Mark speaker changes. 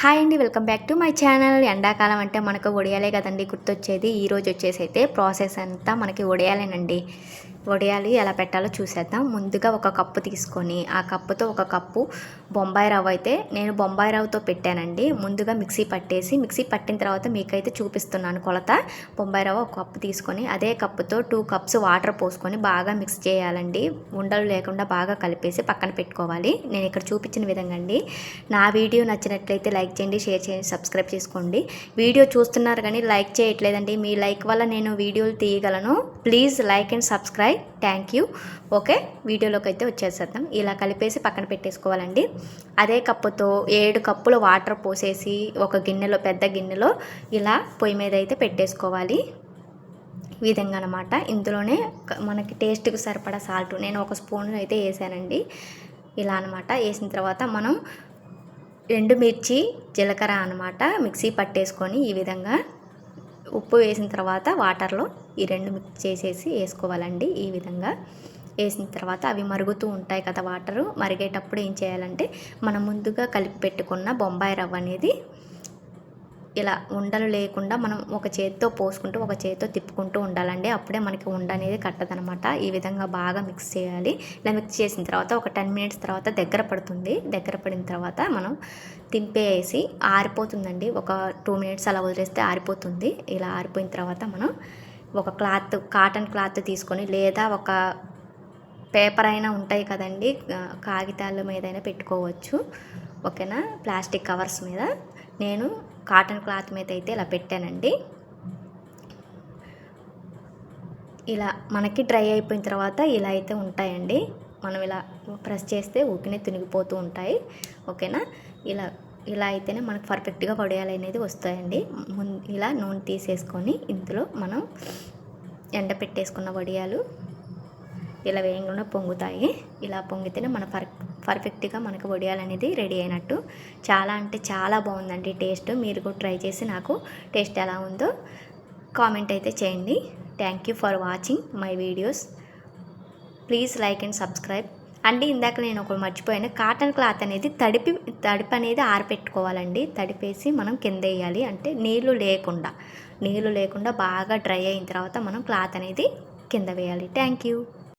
Speaker 1: Hi అండి welcome back to my channel. ఎండాకాలం అంటే మనకు ఒడియాలే కదండి గుర్తొచ్చేది. ఈ రోజు వచ్చేసి అయితే ప్రాసెస్ అంతా మనకి ఒడియాలేనండి. వడియాలు ఎలా పెట్టాలో చూసేద్దాం. ముందుగా ఒక కప్పు తీసుకొని ఆ కప్పుతో ఒక కప్పు బొంబాయి రవ్వ అయితే నేను బొంబాయి రవ్వతో పెట్టానండి. ముందుగా మిక్సీ పట్టేసి మిక్సీ పట్టిన తర్వాత మీకైతే చూపిస్తున్నాను కొలత. బొంబాయి రవ్వ ఒక కప్పు తీసుకొని అదే కప్పుతో టూ కప్స్ వాటర్ పోసుకొని బాగా మిక్స్ చేయాలండి. ఉండలు లేకుండా బాగా కలిపేసి పక్కన పెట్టుకోవాలి. నేను ఇక్కడ చూపించిన విధంగా అండి. నా వీడియో నచ్చినట్లయితే లైక్ చేయండి షేర్ చేయండి సబ్స్క్రైబ్ చేసుకోండి. వీడియో చూస్తున్నారు కానీ లైక్ చేయట్లేదండి. మీ లైక్ వల్ల నేను వీడియోలు తీయగలను. Please like and subscribe. Thank you okay వీడియోలోకి అయితే వచ్చేసేద్దాం. ఇలా కలిపేసి పక్కన పెట్టేసుకోవాలండి. అదే కప్పుతో ఏడు కప్పులు వాటర్ పోసేసి ఒక గిన్నెలో పెద్ద గిన్నెలో ఇలా పొయ్యి మీద అయితే పెట్టేసుకోవాలి. ఈ విధంగా అనమాట ఇందులోనే మనకి టేస్ట్కి సరిపడా సాల్ట్ నేను ఒక స్పూన్ అయితే వేసానండి. ఇలా అనమాట వేసిన తర్వాత మనం ఎండుమిర్చి జీలకర్ర అనమాట మిక్సీ పట్టేసుకొని ఈ విధంగా ఉప్పు వేసిన తర్వాత వాటర్లో ఈ రెండు మిక్స్ చేసేసి వేసుకోవాలండి ఈ విధంగా. వేసిన తర్వాత అవి మరుగుతూ ఉంటాయి కదా వాటరు. మరిగేటప్పుడు ఏం చేయాలంటే మనం ముందుగా కలిపి పెట్టుకున్న బొంబాయి రవ్వ అనేది ఇలా ఉండలు లేకుండా మనం ఒక చేతితో పోసుకుంటూ ఒక చేతితో తిప్పుకుంటూ ఉండాలండి. అప్పుడే మనకి ఉండ అనేది కట్టదనమాట. ఈ విధంగా బాగా మిక్స్ చేయాలి. ఇలా మిక్స్ చేసిన తర్వాత ఒక టెన్ మినిట్స్ తర్వాత దగ్గర పడుతుంది. దగ్గర పడిన తర్వాత మనం తింపేసి ఆరిపోతుందండి. ఒక టూ మినిట్స్ అలా వదిలేస్తే ఆరిపోతుంది. ఇలా ఆరిపోయిన తర్వాత మనం ఒక క్లాత్ కాటన్ క్లాత్ తీసుకొని లేదా ఒక పేపర్ అయినా ఉంటాయి కదండి కాగితాల మీద అయినా పెట్టుకోవచ్చు. ఓకేనా? ప్లాస్టిక్ కవర్స్ మీద. నేను కాటన్ క్లాత్ మీద అయితే ఇలా పెట్టానండి. ఇలా మనకి డ్రై అయిపోయిన తర్వాత ఇలా అయితే ఉంటాయండి. మనం ఇలా ప్రెస్ చేస్తే ఊకినే తునిగిపోతూ ఉంటాయి. ఓకేనా? ఇలా ఇలా అయితేనే మనకు పర్ఫెక్ట్గా వడియాలు అనేది వస్తాయండి. ముందు ఇలా నూనె తీసేసుకొని ఇందులో మనం ఎండ పెట్టేసుకున్న వడియాలు ఇలా వేయంగా పొంగుతాయి. ఇలా పొంగితేనే మన పర్ పర్ఫెక్ట్గా మనకు వడియాలు అనేది రెడీ అయినట్టు. చాలా అంటే చాలా బాగుందండి టేస్ట్. మీరు కూడా ట్రై చేసి నాకు టేస్ట్ ఎలా ఉందో కామెంట్ అయితే చేయండి. Thank you for watching my videos please like and subscribe అండి ఇందాక నేను ఒకటి మర్చిపోయాను. కాటన్ క్లాత్ అనేది తడిపి తడిపి అనేది ఆరపెట్టుకోవాలండి. తడిపేసి మనం కింద వేయాలి. అంటే నీళ్ళు లేకుండా నీళ్ళు లేకుండా బాగా డ్రై అయిన తర్వాత మనం క్లాత్ అనేది కింద వేయాలి. Thank you